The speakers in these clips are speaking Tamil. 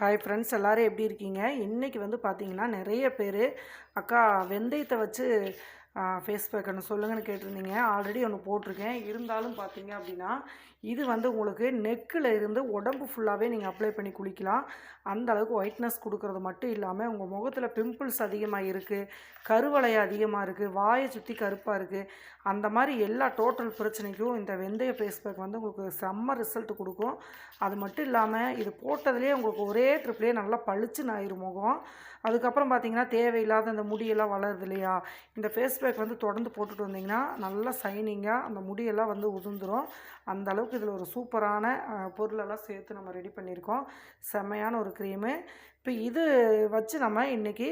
ஹாய் ஃப்ரெண்ட்ஸ் எல்லோரும் எப்படி இருக்கீங்க? இன்றைக்கி வந்து பார்த்தீங்கன்னா நிறைய பேர் அக்கா வெந்தயத்தை வச்சு ஃபேஸ் ஒன்று சொல்லுங்கன்னு கேட்டிருந்தீங்க. ஆல்ரெடி ஒன்று போட்டிருக்கேன். இருந்தாலும் பார்த்தீங்க அப்படின்னா இது வந்து உங்களுக்கு நெக்கில் இருந்து உடம்பு ஃபுல்லாகவே நீங்கள் அப்ளை பண்ணி குளிக்கலாம். அந்த அளவுக்கு ஒயிட்னஸ் கொடுக்கறது மட்டும் இல்லாமல் உங்கள் முகத்தில் பிம்பிள்ஸ் அதிகமாக இருக்குது கருவளை அதிகமாக இருக்குது வாயை சுற்றி கருப்பாக இருக்குது அந்த மாதிரி எல்லா டோட்டல் பிரச்சனைக்கும் இந்த வெந்தய ஃபேஸ் பேக் வந்து உங்களுக்கு செம்ம ரிசல்ட் கொடுக்கும். அது மட்டும் இல்லாமல் இது போட்டதுலேயே உங்களுக்கு ஒரே ட்ரிப்லேயே நல்லா பளிச்சுன்னு ஆயிரும் முகம். அதுக்கப்புறம் பார்த்தீங்கன்னா தேவையில்லாத அந்த முடியெல்லாம் வளருது இல்லையா? இந்த ஃபேஸ் பேக் வந்து தொடர்ந்து போட்டுட்டு வந்தீங்கன்னா நல்லா சைனிங்காக அந்த முடியெல்லாம் வந்து உதிர்ந்துடும் அந்தளவுக்கு அளவுக்கு இதில் ஒரு சூப்பரான பொருளெல்லாம் சேர்த்து நம்ம ரெடி பண்ணியிருக்கோம். செம்மையான ஒரு க்ரீமு. இப்போ இது வச்சு நம்ம இன்றைக்கி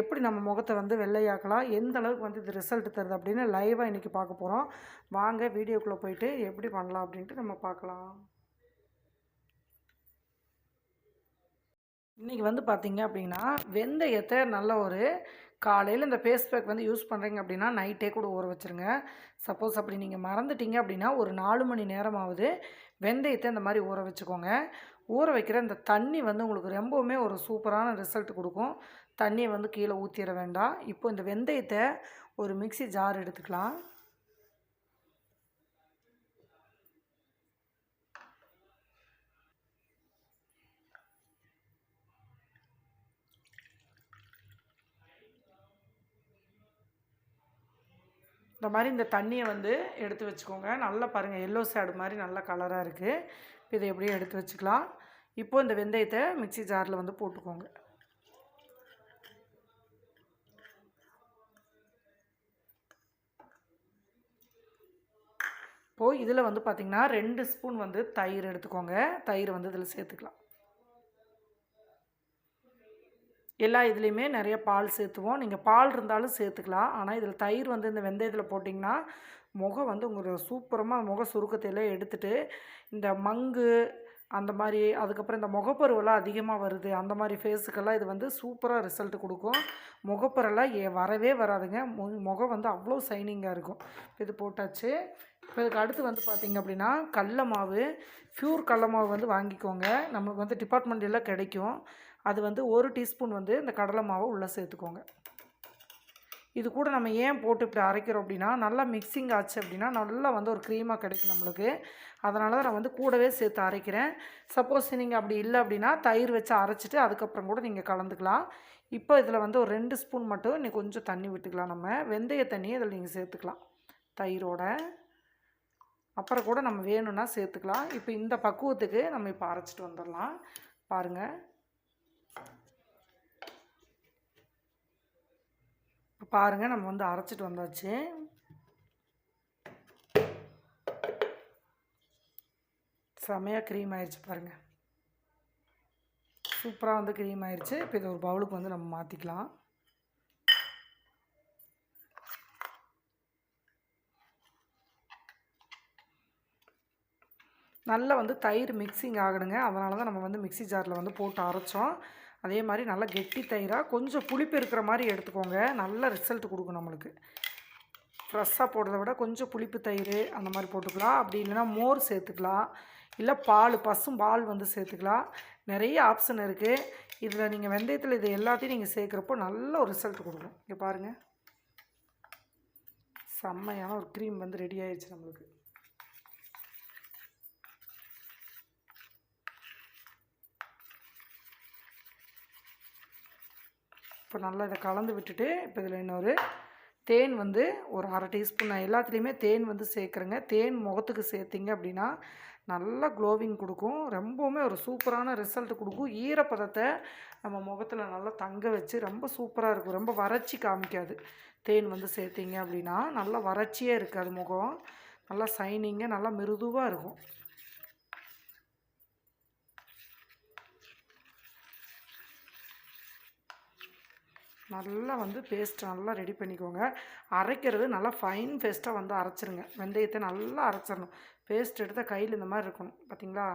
எப்படி நம்ம முகத்தை வந்து வெள்ளையாக்கலாம் எந்த அளவுக்கு வந்து இது ரிசல்ட் தருது அப்படின்னு லைவாக இன்றைக்கி பார்க்க போகிறோம் வாங்க வீடியோக்குள்ளே போயிட்டு எப்படி பண்ணலாம் அப்படின்ட்டு நம்ம பார்க்கலாம். இன்றைக்கி வந்து பார்த்திங்க அப்படின்னா வெந்தயத்தை நல்ல ஒரு காலையில் இந்த ஃபேஸ் பேக் வந்து யூஸ் பண்ணுறீங்க அப்படின்னா நைட்டே கூட ஊற வச்சுருங்க. சப்போஸ் அப்படி நீங்கள் மறந்துட்டீங்க அப்படின்னா ஒரு நாலு மணி நேரமாவது வெந்தயத்தை இந்த மாதிரி ஊற வச்சுக்கோங்க. ஊற வைக்கிற இந்த தண்ணி வந்து உங்களுக்கு ரொம்பவுமே ஒரு சூப்பரான ரிசல்ட் கொடுக்கும். தண்ணியை வந்து கீழே ஊற்றிட வேண்டாம். இப்போ இந்த வெந்தயத்தை ஒரு மிக்ஸி ஜார் எடுத்துக்கலாம். இந்த மாதிரி இந்த தண்ணியை வந்து எடுத்து வச்சுக்கோங்க. நல்லா பாருங்கள் எல்லோ சேடு மாதிரி நல்ல கலராக இருக்குது இதை எப்படியும் எடுத்து வச்சுக்கலாம். இப்போது இந்த வெந்தயத்தை மிக்சி ஜாரில் வந்து போட்டுக்கோங்க. இப்போது இதில் வந்து பார்த்திங்கன்னா ரெண்டு ஸ்பூன் வந்து தயிர் எடுத்துக்கோங்க. தயிர் வந்து இதில் சேர்த்துக்கலாம். எல்லா இதுலேயுமே நிறைய பால் சேர்த்துவோம். நீங்கள் பால் இருந்தாலும் சேர்த்துக்கலாம். ஆனால் இதில் தயிர் வந்து இந்த வெந்தயத்தில் போட்டிங்கன்னா முகம் வந்து உங்களுக்கு சூப்பரமாக முக சுருக்கத்தையெல்லாம் எடுத்துகிட்டு இந்த மங்கு அந்த மாதிரி அதுக்கப்புறம் இந்த முகப்பருவெல்லாம் அதிகமாக வருது. அந்த மாதிரி ஃபேஸுக்கெல்லாம் இது வந்து சூப்பராக ரிசல்ட் கொடுக்கும். முகப்பரெல்லாம் ஏ வரவே வராதுங்க. மு- முகம் வந்து அவ்வளோ சைனிங்காக இருக்கும். இது போட்டாச்சு. இப்போ இதுக்கு அடுத்து வந்து பார்த்திங்க அப்படின்னா கடல மாவு ப்யூர் கடல மாவு வந்து வாங்கிக்கோங்க. நம்மளுக்கு வந்து டிபார்ட்மெண்ட்டில் கிடைக்கும். அது வந்து ஒரு டீஸ்பூன் வந்து இந்த கடலை மாவை உள்ளே சேர்த்துக்கோங்க. இது கூட நம்ம ஏன் போட்டு இப்படி அரைக்கிறோம் அப்படின்னா நல்லா மிக்சிங் ஆச்சு அப்படின்னா நல்லா வந்து ஒரு க்ரீமாக கிடைக்கும் நம்மளுக்கு. அதனால தான் நான் வந்து கூடவே சேர்த்து அரைக்கிறேன். சப்போஸ் நீங்கள் அப்படி இல்லை அப்படின்னா தயிர் வச்சு அரைச்சிட்டு அதுக்கப்புறம் கூட நீங்கள் கலந்துக்கலாம். இப்போ இதில் வந்து ஒரு ரெண்டு ஸ்பூன் மட்டும் இன்னைக்கு கொஞ்சம் தண்ணி விட்டுக்கலாம் நம்ம. வெந்தய தண்ணியை இதில் நீங்கள் சேர்த்துக்கலாம். தயிரோட. அப்புறம் கூட நம்ம வேணும்னா சேர்த்துக்கலாம். இப்போ இந்த பக்குவத்துக்கு நம்ம இப்போ அரைச்சிட்டு வந்துடலாம். பாருங்கள் பாருங்கள் நம்ம வந்து அரைச்சிட்டு வந்தாச்சு. செமையாக க்ரீம் ஆயிடுச்சு பாருங்கள் சூப்பராக வந்து க்ரீம் ஆயிடுச்சு. இப்போ இதை ஒரு பவுலுக்கு வந்து நம்ம மாற்றிக்கலாம் நல்லா வந்து தயிர் மிக்சிங் ஆகணுங்க. அதனால தான் நம்ம வந்து மிக்ஸி ஜாரில் வந்து போட்டு அரைச்சோம். அதே மாதிரி நல்லா கெட்டி தயிராக கொஞ்சம் புளிப்பு இருக்கிற மாதிரி எடுத்துக்கோங்க. நல்ல ரிசல்ட் கொடுக்கும் நம்மளுக்கு. ஃப்ரெஷ்ஷாக போடுறத விட கொஞ்சம் புளிப்பு தயிர் அந்த மாதிரி போட்டுக்கலாம். அப்படி இல்லைன்னா மோர் சேர்த்துக்கலாம். இல்லை பால் பசும் பால் வந்து சேர்த்துக்கலாம். நிறைய ஆப்ஷன் இருக்குது இதில் நீங்கள் வெந்தயத்தில் இது எல்லாத்தையும் நீங்கள் சேர்க்குறப்போ நல்ல ஒரு ரிசல்ட் கொடுக்கும். இங்கே பாருங்கள் செம்மையான ஒரு க்ரீம் வந்து ரெடி ஆயிடுச்சு நம்மளுக்கு. இப்போ நல்லா இதை கலந்து விட்டுட்டு இப்போ இதில் இன்னொரு தேன் வந்து ஒரு அரை டீஸ்பூன் நான் எல்லாத்துலேயுமே தேன் வந்து சேர்க்குறேங்க. தேன் முகத்துக்கு சேர்த்திங்க அப்படின்னா நல்லா க்ளோவிங் கொடுக்கும். ரொம்பவுமே ஒரு சூப்பரான ரிசல்ட் கொடுக்கும். ஈரப்பதத்தை நம்ம முகத்தில் நல்லா தங்க வச்சு ரொம்ப சூப்பராக இருக்கும். ரொம்ப வறட்சி காமிக்காது. தேன் வந்து சேர்த்திங்க அப்படின்னா நல்லா வறட்சியாக இருக்காது முகம். நல்லா சைனிங்காக நல்லா மிருதுவாக இருக்கும். நல்லா வந்து பேஸ்ட் நல்லா ரெடி பண்ணிக்கோங்க. அரைக்கிறது நல்லா ஃபைன் பேஸ்ட்டாக வந்து அரைச்சிருங்க. வெந்தயத்தை நல்லா அரைச்சிடணும் பேஸ்ட் எடுத்தால் கையில் இந்த மாதிரி இருக்கணும். பார்த்தீங்களா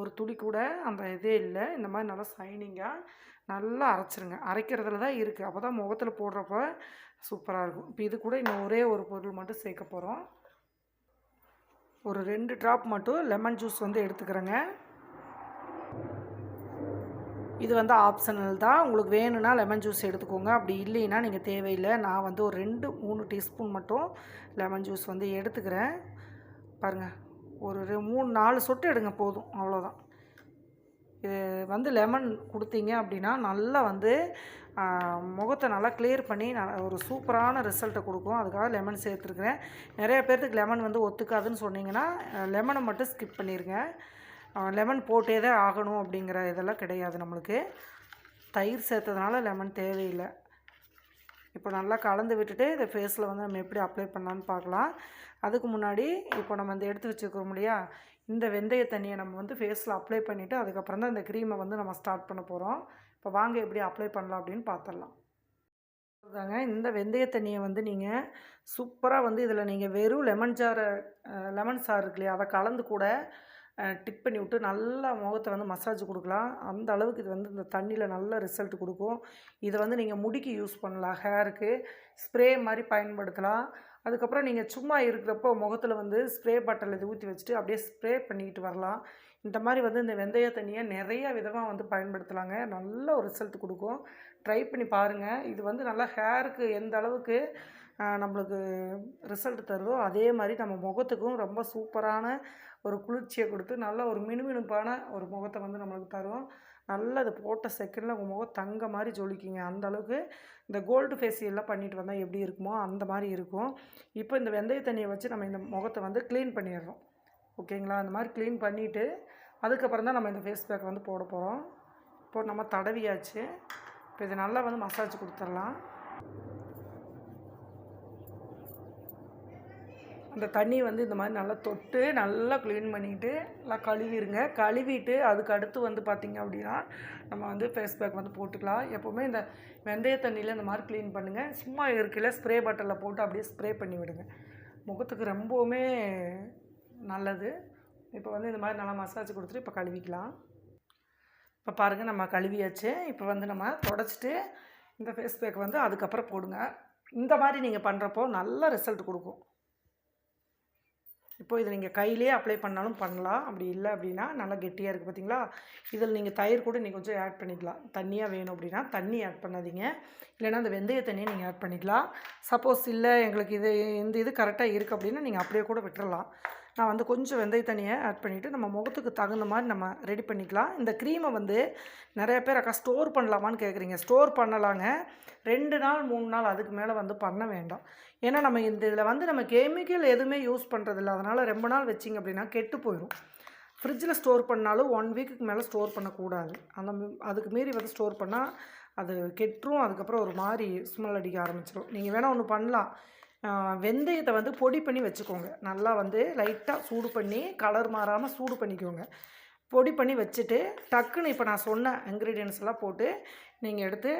ஒரு துளி கூட அந்த இதே இல்லை. இந்த மாதிரி நல்லா சைனிங்காக நல்லா அரைச்சிருங்க. அரைக்கிறதுல தான் இருக்குது அப்போ தான் முகத்தில் போடுறப்ப சூப்பராக இருக்கும். இப்போ இது கூட இன்னும் ஒரே ஒரு பொருள் மட்டும் சேர்க்க போகிறோம் ஒரு ரெண்டு ட்ராப் மட்டும் லெமன் ஜூஸ் வந்து எடுத்துக்கிறேங்க. இது வந்து ஆப்ஷனல் தான். உங்களுக்கு வேணும்னா லெமன் ஜூஸ் எடுத்துக்கோங்க. அப்படி இல்லைன்னா நீங்கள் தேவையில்லை. நான் வந்து ஒரு ரெண்டு மூணு டீஸ்பூன் மட்டும் லெமன் ஜூஸ் வந்து எடுத்துக்கிறேன். பாருங்கள் ஒரு ரெ- மூணு நாலு சொட்டு எடுங்க போதும். அவ்வளோதான் இது வந்து லெமன் கொடுத்தீங்க அப்படின்னா நல்லா வந்து முகத்தை நல்லா கிளியர் பண்ணி ஒரு சூப்பரான ரிசல்ட்டை கொடுக்கும். அதுக்காக லெமன் சேர்த்துருக்குறேன். நிறைய பேர்த்துக்கு லெமன் வந்து ஒத்துக்காதுன்னு சொன்னீங்கன்னா லெமனை மட்டும் ஸ்கிப் பண்ணிடுங்க லெமன் போட்டே தான் ஆகணும் அப்படிங்கிற இதெல்லாம் கிடையாது நம்மளுக்கு. தயிர் சேர்த்ததுனால லெமன் தேவையில்லை. இப்போ நல்லா கலந்து விட்டுட்டு இதை ஃபேஸில் வந்து நம்ம எப்படி அப்ளை பண்ணலான்னு பார்க்கலாம். அதுக்கு முன்னாடி இப்போ நம்ம இந்த எடுத்து வச்சுக்கிறோம் இல்லையா? இந்த வெந்தய தண்ணியை நம்ம வந்து ஃபேஸில் அப்ளை பண்ணிவிட்டு அதுக்கப்புறம் தான் இந்த க்ரீமை வந்து நம்ம ஸ்டார்ட் பண்ண போகிறோம் இப்போ வாங்க எப்படி அப்ளை பண்ணலாம் அப்படின்னு பார்த்துடலாம். தாங்க இந்த வெந்தய தண்ணியை வந்து நீங்கள் சூப்பராக வந்து இதில் நீங்கள் வெறும் லெமன் சாரை லெமன் சாறு இருக்கு இல்லையா? அதை கலந்து கூட டிப் பண்ணி விட்டு நல்லா முகத்தை வந்து மசாஜ் கொடுக்கலாம். அந்த அளவுக்கு இது வந்து இந்த தண்ணியில் நல்ல ரிசல்ட் கொடுக்கும். இதை வந்து நீங்கள் முடிக்கு யூஸ் பண்ணலாம். ஹேருக்கு ஸ்ப்ரே மாதிரி பயன்படுத்தலாம். அதுக்கப்புறம் நீங்கள் சும்மா இருக்கிறப்போ முகத்தில் வந்து ஸ்ப்ரே பாட்டில் இது ஊற்றி வச்சுட்டு அப்படியே ஸ்ப்ரே பண்ணிக்கிட்டு வரலாம். இந்த மாதிரி வந்து இந்த வெந்தய தண்ணியை நிறைய விதமாக வந்து பயன்படுத்தலாங்க. நல்ல ஒரு ரிசல்ட் கொடுக்கும். ட்ரை பண்ணி பாருங்கள் இது வந்து நல்லா ஹேருக்கு எந்த அளவுக்கு நம்மளுக்கு ரிசல்ட் தருதோ அதே மாதிரி நம்ம முகத்துக்கும் ரொம்ப சூப்பரான ஒரு குளிர்ச்சியை கொடுத்து நல்ல ஒரு மினுமினுப்பான ஒரு முகத்தை வந்து நம்மளுக்கு தரும் நல்லா அது போட்ட செகண்டில் உங்கள் முகம் தங்க மாதிரி ஜொலிக்குங்க. அந்த அளவுக்கு இந்த கோல்டு ஃபேஷியல்லாம் பண்ணிட்டு வந்தால் எப்படி இருக்குமோ அந்த மாதிரி இருக்கும். இப்போ இந்த வெந்தய தண்ணியை வச்சு நம்ம இந்த முகத்தை வந்து க்ளீன் பண்ணிடுறோம். ஓகேங்களா? அந்த மாதிரி க்ளீன் பண்ணிவிட்டு அதுக்கப்புறம் தான் நம்ம இந்த ஃபேஸ் பேக் வந்து போட போகிறோம் இப்போ நம்ம தடவியாச்சு. இப்போ இது நல்லா வந்து மசாஜ் கொடுத்துடலாம். இந்த தண்ணி வந்து இந்த மாதிரி நல்லா தொட்டு நல்லா க்ளீன் பண்ணிவிட்டு நல்லா கழுவிடுங்க கழுவிட்டு அதுக்கு அடுத்து வந்து பார்த்திங்க அப்படின்னா நம்ம வந்து ஃபேஸ் பேக் வந்து போட்டுக்கலாம். எப்போவுமே இந்த வெந்தய தண்ணியில் இந்த மாதிரி க்ளீன் பண்ணுங்கள் சும்மா இருக்கையில் ஸ்ப்ரே பாட்டிலில் போட்டு அப்படியே ஸ்ப்ரே பண்ணி விடுங்க. முகத்துக்கு ரொம்பவுமே நல்லது. இப்போ வந்து இந்த மாதிரி நல்லா மசாஜ் கொடுத்துட்டு இப்போ கழுவிக்கலாம். இப்போ பாருங்கள் நம்ம கழுவியாச்சு. இப்போ வந்து நம்ம தொடச்சிட்டு இந்த ஃபேஸ் பேக் வந்து அதுக்கப்புறம் போடுங்க. இந்த மாதிரி நீங்கள் பண்ணுறப்போ நல்ல ரிசல்ட் கொடுக்கும். இப்போ இதை நீங்கள் கையிலே அப்ளை பண்ணாலும் பண்ணலாம். அப்படி இல்லை அப்படின்னா நல்லா கெட்டியாக இருக்குது பார்த்தீங்களா? இதில் நீங்கள் தயிர் கூட நீங்கள் கொஞ்சம் ஆட் பண்ணிக்கலாம். தண்ணியாக வேணும் அப்படின்னா தண்ணி ஆட் பண்ணாதீங்க. இல்லைன்னா அந்த வெந்தய தண்ணியை நீங்கள் ஆட் பண்ணிக்கலாம். சப்போஸ் இல்லை எங்களுக்கு இது இந்த இது கரெக்டாக இருக்குது அப்படின்னா நீங்கள் அப்படியே கூட விட்டுறலாம். நான் வந்து கொஞ்சம் வெந்தய தண்ணியை ஆட் பண்ணிவிட்டு நம்ம முகத்துக்கு தகுந்த மாதிரி நம்ம ரெடி பண்ணிக்கலாம். இந்த க்ரீமை வந்து நிறைய பேர் அக்கா ஸ்டோர் பண்ணலாமான்னு கேட்குறீங்க ஸ்டோர் பண்ணலாங்க. ரெண்டு நாள் மூணு நாள் அதுக்கு மேலே வந்து பண்ண வேண்டாம். ஏன்னா நம்ம இந்த இதில் வந்து நம்ம கெமிக்கல் எதுவுமே யூஸ் பண்ணுறதில்ல அதனால் ரொம்ப நாள் வச்சிங்க அப்படின்னா கெட்டு போயிடும் ஃப்ரிட்ஜில் ஸ்டோர் பண்ணாலும் ஒன் வீக்குக்கு மேலே ஸ்டோர் பண்ணக்கூடாது. அந்த அதுக்கு மீறி வந்து ஸ்டோர் பண்ணால் அது கெட்டுரும். அதுக்கப்புறம் ஒரு மாதிரி ஸ்மெல் அடிக்க ஆரம்பிச்சிடும் நீங்கள் வேணால் ஒன்று பண்ணலாம். வெந்தயத்தை வந்து பொடி பண்ணி வச்சுக்கோங்க. நல்லா வந்து லைட்டாக சூடு பண்ணி கலர் மாறாமல் சூடு பண்ணிக்கோங்க. பொடி பண்ணி வச்சுட்டு டக்குன்னு இப்போ நான் சொன்ன இன்க்ரீடியன்ஸ் எல்லாம் போட்டு நீங்கள் எடுத்து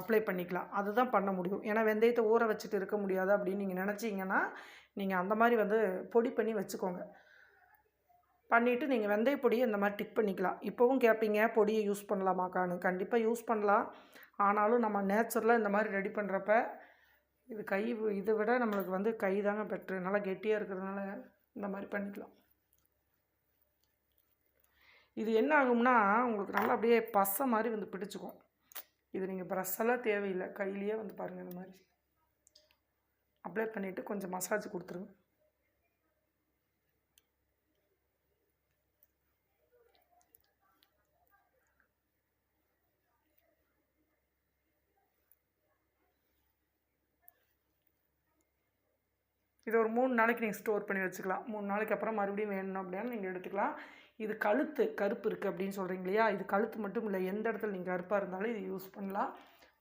அப்ளை பண்ணிக்கலாம். அதுதான் பண்ண முடியும். ஏன்னா வெந்தயத்தை ஊற வச்சுட்டு இருக்க முடியாது அப்படின்னு நீங்கள் நினச்சிங்கன்னா நீங்கள் அந்த மாதிரி வந்து பொடி பண்ணி வச்சுக்கோங்க. பண்ணிவிட்டு நீங்கள் வெந்தய பொடியை இந்த மாதிரி டிக் பண்ணிக்கலாம். இப்போவும் கேட்பீங்க பொடியை யூஸ் பண்ணலாமாக்கான்னு. கண்டிப்பாக யூஸ் பண்ணலாம். ஆனாலும் நம்ம நேச்சுரலாக இந்த மாதிரி ரெடி பண்ணுறப்ப இது கை இதை விட நம்மளுக்கு வந்து கை தாங்க பெட்ரு நல்லா கெட்டியாக இருக்கிறதுனால இந்த மாதிரி பண்ணிக்கலாம். இது என்ன ஆகும்னா உங்களுக்கு நல்லா அப்படியே பசை மாதிரி வந்து பிடிச்சிக்கும். இது நீங்கள் ப்ரெஷ்ஷெல்லாம் தேவையில்லை. கையிலேயே வந்து பாருங்கள் இந்த மாதிரி. அப்ளை பண்ணிவிட்டு கொஞ்சம் மசாஜ் கொடுத்துருங்க. இதை ஒரு மூணு நாளைக்கு நீங்கள் ஸ்டோர் பண்ணி வச்சுக்கலாம். மூணு நாளைக்கு அப்புறம் மறுபடியும் வேணும் அப்படின்னா நீங்கள் எடுத்துக்கலாம். இது கழுத்து கருப்பு இருக்குது அப்படின்னு சொல்கிறீங்க இல்லையா? இது கழுத்து மட்டும் இல்லை எந்த இடத்துல நீங்கள் கருப்பாக இருந்தாலும் இது யூஸ் பண்ணலாம்.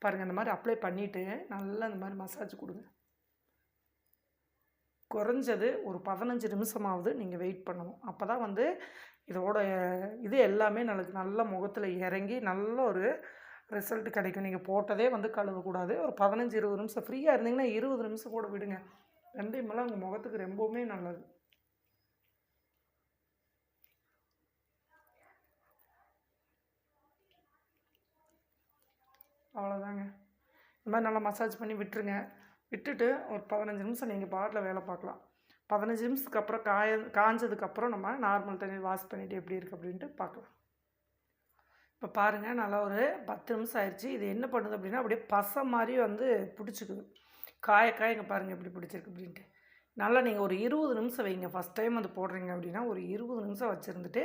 பாருங்கள் இந்த மாதிரி அப்ளை பண்ணிவிட்டு நல்லா இந்த மாதிரி மசாஜ் கொடுங்க. குறைஞ்சது ஒரு பதினஞ்சு நிமிஷமாவது நீங்கள் வெயிட் பண்ணணும். அப்போ தான் வந்து இதோட இது எல்லாமே நமக்கு நல்ல முகத்தில் இறங்கி நல்ல ஒரு ரிசல்ட் கிடைக்கும். நீங்கள் போட்டதே வந்து கழுவக்கூடாது. ஒரு பதினஞ்சு இருபது நிமிஷம் ஃப்ரீயாக இருந்தீங்கன்னா இருபது நிமிஷம் கூட விடுங்க. வெந்தயமெல்லாம் உங்கள் முகத்துக்கு ரொம்பவுமே நல்லது. அவ்வளோதாங்க இந்த மாதிரி நல்லா மசாஜ் பண்ணி விட்டுருங்க. விட்டுட்டு ஒரு பதினஞ்சு நிமிஷம் நீங்கள் பாட்டில் வேலை பார்க்கலாம். பதினஞ்சு நிமிஷத்துக்கு அப்புறம் காய காஞ்சதுக்கப்புறம் நம்ம நார்மல் தண்ணி வாஷ் பண்ணிவிட்டு எப்படி இருக்குது அப்படின்ட்டு பார்க்கலாம். இப்போ பாருங்கள் நல்லா ஒரு பத்து நிமிஷம் ஆயிடுச்சு. இது என்ன பண்ணுது அப்படின்னா அப்படியே பசை மாதிரி வந்து பிடிச்சிக்குது. காய பாருங்கள் எப்படி பிடிச்சிருக்கு அப்படின்ட்டு. நல்லா நீங்கள் ஒரு இருபது நிமிஷம் வைங்க. ஃபஸ்ட் டைம் வந்து போடுறீங்க அப்படின்னா ஒரு இருபது நிமிஷம் வச்சுருந்துட்டு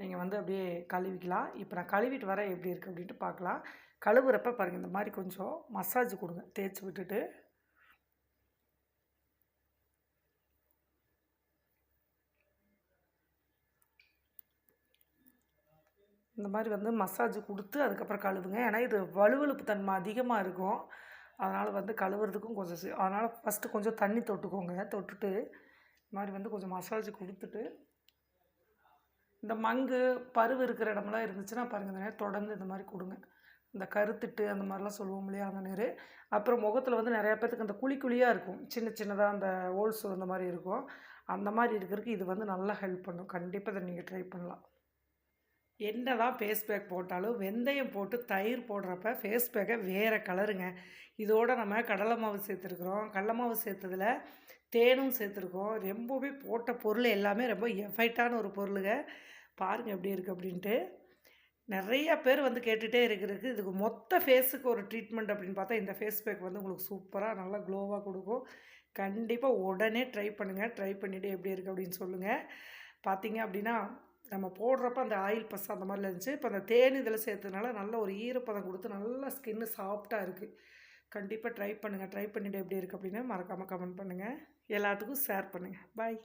நீங்கள் வந்து அப்படியே கழுவிக்கலாம். இப்போ நான் கழுவிட்டு வரேன் எப்படி இருக்குது அப்படின்ட்டு பார்க்கலாம் கழுவுறப்ப பாருங்கள் இந்த மாதிரி கொஞ்சம் மசாஜ் கொடுங்க. தேய்ச்சி விட்டுட்டு. இந்த மாதிரி வந்து மசாஜ் கொடுத்து அதுக்கப்புறம் கழுவுங்க. ஏன்னா இது வலுவழுப்பு தன்மை அதிகமாக இருக்கும். அதனால் வந்து கழுவுறதுக்கும் கொஞ்சம் அதனால் ஃபஸ்ட்டு கொஞ்சம் தண்ணி தொட்டுக்கோங்க. தொட்டுட்டு இந்த மாதிரி வந்து கொஞ்சம் மசாஜ் கொடுத்துட்டு இந்த மங்கு பருவு இருக்கிற இடமெல்லாம் இருந்துச்சுன்னா பாருங்கள் இந்த நேரம் தொடர்ந்து இந்த மாதிரி கொடுங்க. இந்த கருத்துட்டு அந்த மாதிரிலாம் சொல்லுவோம் இல்லையா அந்த நேரு? அப்புறம் முகத்தில் வந்து நிறையா பேர்த்துக்கு அந்த குழி குழியாக இருக்கும். சின்ன சின்னதாக அந்த ஹோல்ஸ் அந்த மாதிரி இருக்கும். அந்த மாதிரி இருக்கிறதுக்கு இது வந்து நல்லா ஹெல்ப் பண்ணும். கண்டிப்பாக இதை நீங்கள் ட்ரை பண்ணலாம். என்னதான் ஃபேஸ் பேக் போட்டாலும் வெந்தயம் போட்டு தயிர் போடுறப்ப ஃபேஸ் பேக்கை வேறு கலருங்க இதோட நம்ம கடலை மாவு சேர்த்துருக்குறோம். கடலை மாவு சேர்த்ததில் தேனும் சேர்த்துருக்கோம். ரொம்பவே போட்ட பொருள் எல்லாமே ரொம்ப எஃபைட்டான ஒரு பொருளுங்க. பாருங்கள் எப்படி இருக்குது அப்படின்ட்டு. நிறையா பேர் வந்து கேட்டுகிட்டே இருக்கிறதுக்கு இதுக்கு மொத்த ஃபேஸுக்கு ஒரு ட்ரீட்மெண்ட் அப்படின்னு பார்த்தா இந்த ஃபேஸ் பேக் வந்து உங்களுக்கு சூப்பராக நல்லா க்ளோவாக கொடுக்கும். கண்டிப்பாக உடனே ட்ரை பண்ணுங்கள் ட்ரை பண்ணிவிட்டு எப்படி இருக்குது அப்படின்னு சொல்லுங்கள் பார்த்தீங்க அப்படின்னா நம்ம போடுறப்ப அந்த ஆயில் பஸ் அந்த மாதிரிலாம் இருந்துச்சு. இப்போ அந்த தேன் இதில் சேர்த்ததுனால நல்ல ஒரு ஈரப்பதம் கொடுத்து நல்லா ஸ்கின்னு சாஃப்டாக இருக்குது கண்டிப்பாக ட்ரை பண்ணுங்கள் ட்ரை பண்ணிவிட்டு எப்படி இருக்குது அப்படின்னு மறக்காமல் கமெண்ட் பண்ணுங்கள் எல்லாத்துக்கும் ஷேர் பண்ணுங்கள் பாய்